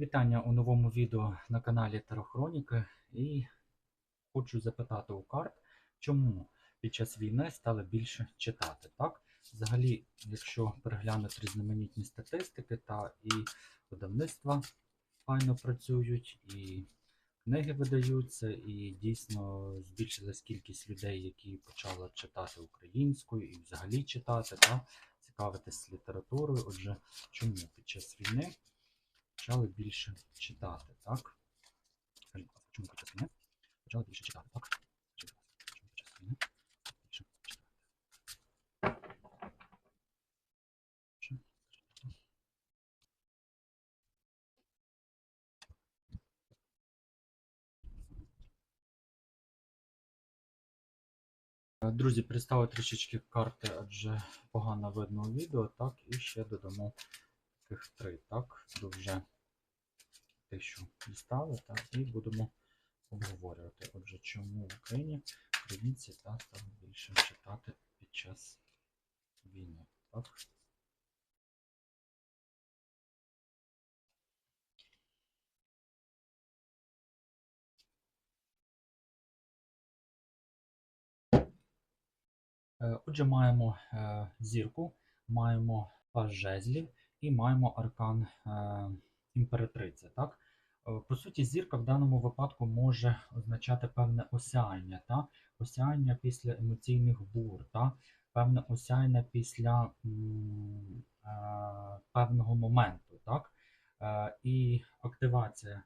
Вітання у новому відео на каналі Тарохроніки і хочу запитати у карт, чому під час війни стали більше читати. Так? Взагалі, якщо переглянути різноманітні статистики, та і видавництва файно працюють, і книги видаються, і дійсно збільшилась кількість людей, які почали читати українською і взагалі читати, та цікавитись літературою. Отже, чому під час війни? Почали більше читати, так? Скажіть, чому під час почали більше читати, так? Чому час війни більше читати? Друзі, представили трішечки карти, адже погано видно у відео, так, і ще додамо таких три, так, вже те, що дістали, так, і будемо обговорювати. Отже, чому в Україні українці та стали більше читати під час війни. Так? Е, Отже, маємо е, зірку, маємо паж жезлів і маємо аркан імператриці. Так? Е, По суті, зірка в даному випадку може означати певне осяяння, та? осяяння після емоційних бур, та? певне осяяння після е, певного моменту. Так? Е, І активація,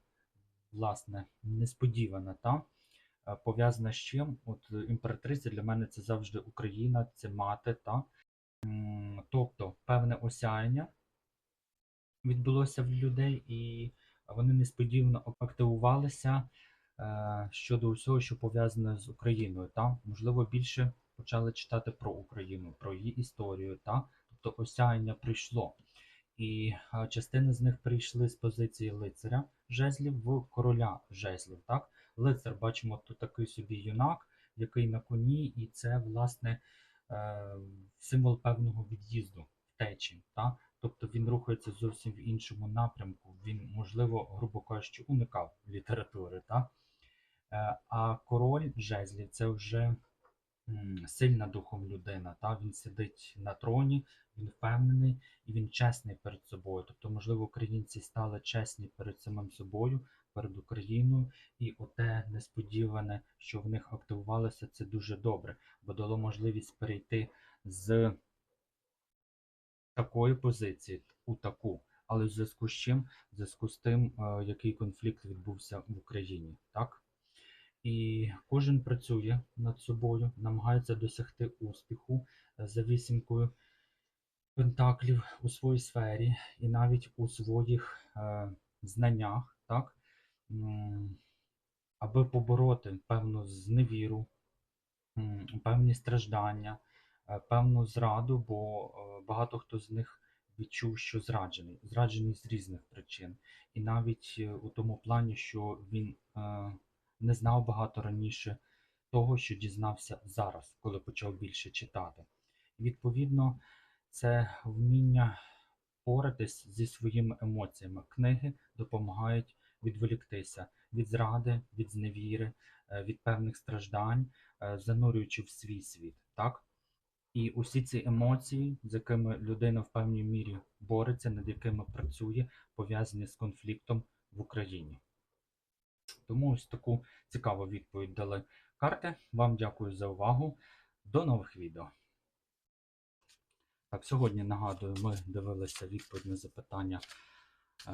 власне, несподівана. Та? е, пов'язана з чим? От е, імператриця для мене це завжди Україна, це мати, та? Тобто певне осяяння відбулося в людей, і вони несподівано активувалися е, щодо усього, що пов'язане з Україною. Та? Можливо, більше почали читати про Україну, про її історію. Та? Тобто осяяння прийшло. І е, частина з них прийшли з позиції лицаря жезлів в короля жезлів. Так? Лицар, бачимо, тут такий собі юнак, який на коні, і це, власне, е, символ певного від'їзду, втечі. Та? Тобто він рухається зовсім в іншому напрямку. Він, можливо, грубо кажучи, уникав літератури. Та? Е, А король жезлів це вже сильна духом людина. Та? Він сидить на троні, він впевнений і він чесний перед собою. Тобто, можливо, українці стали чесні перед самим собою, перед Україною, і оте несподіване, що в них активувалося, це дуже добре, бо дало можливість перейти з такої позиції у таку. Але в зв'язку з чим? В зв'язку з тим, е, який конфлікт відбувся в Україні, так? І кожен працює над собою, намагається досягти успіху е, за вісімкою пентаклів у своїй сфері і навіть у своїх е, знаннях, так? Аби побороти певну зневіру, певні страждання, певну зраду, бо е, багато хто з них відчув, що зраджений, зраджений з різних причин. І навіть е, у тому плані, що він е, не знав багато раніше того, що дізнався зараз, коли почав більше читати. Відповідно, це вміння поратись зі своїми емоціями. Книги допомагають відволіктися від зради, від зневіри, е, від певних страждань, е, занурюючи в свій світ. Так? І усі ці емоції, з якими людина в певній мірі бореться, над якими працює, пов'язані з конфліктом в Україні. Тому ось таку цікаву відповідь дали карти. Вам дякую за увагу. До нових відео. Так, сьогодні нагадую, ми дивилися відповідь на запитання е,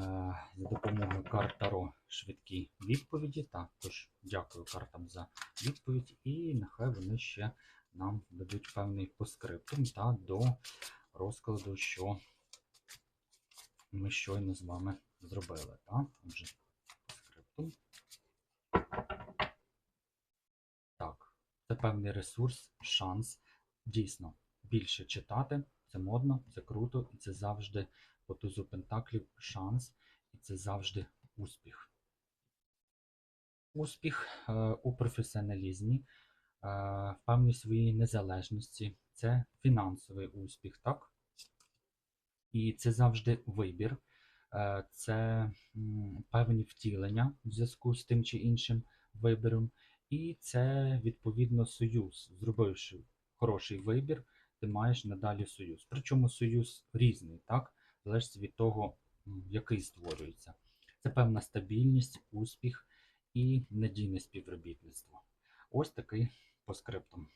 за допомогою карт Таро швидкі відповіді. Також дякую картам за відповідь, і нехай вони ще нам дадуть певний поскриптум та до розкладу, що ми щойно з вами зробили. Так? Отже, поскриптум. Так, це певний ресурс, шанс. Дійсно, більше читати. Це модно, це круто, і це завжди по тузу пентаклів шанс, і це завжди успіх. Успіх е, у професіоналізмі, в певній своїй незалежності, це фінансовий успіх, так? І це завжди вибір. Е, Це певні втілення в зв'язку з тим чи іншим вибором, і це відповідно союз. Зробивши хороший вибір, ти маєш надалі союз. Причому союз різний, так? Залежить від того, який створюється. Це певна стабільність, успіх і надійне співробітництво. Ось такий по скриптам.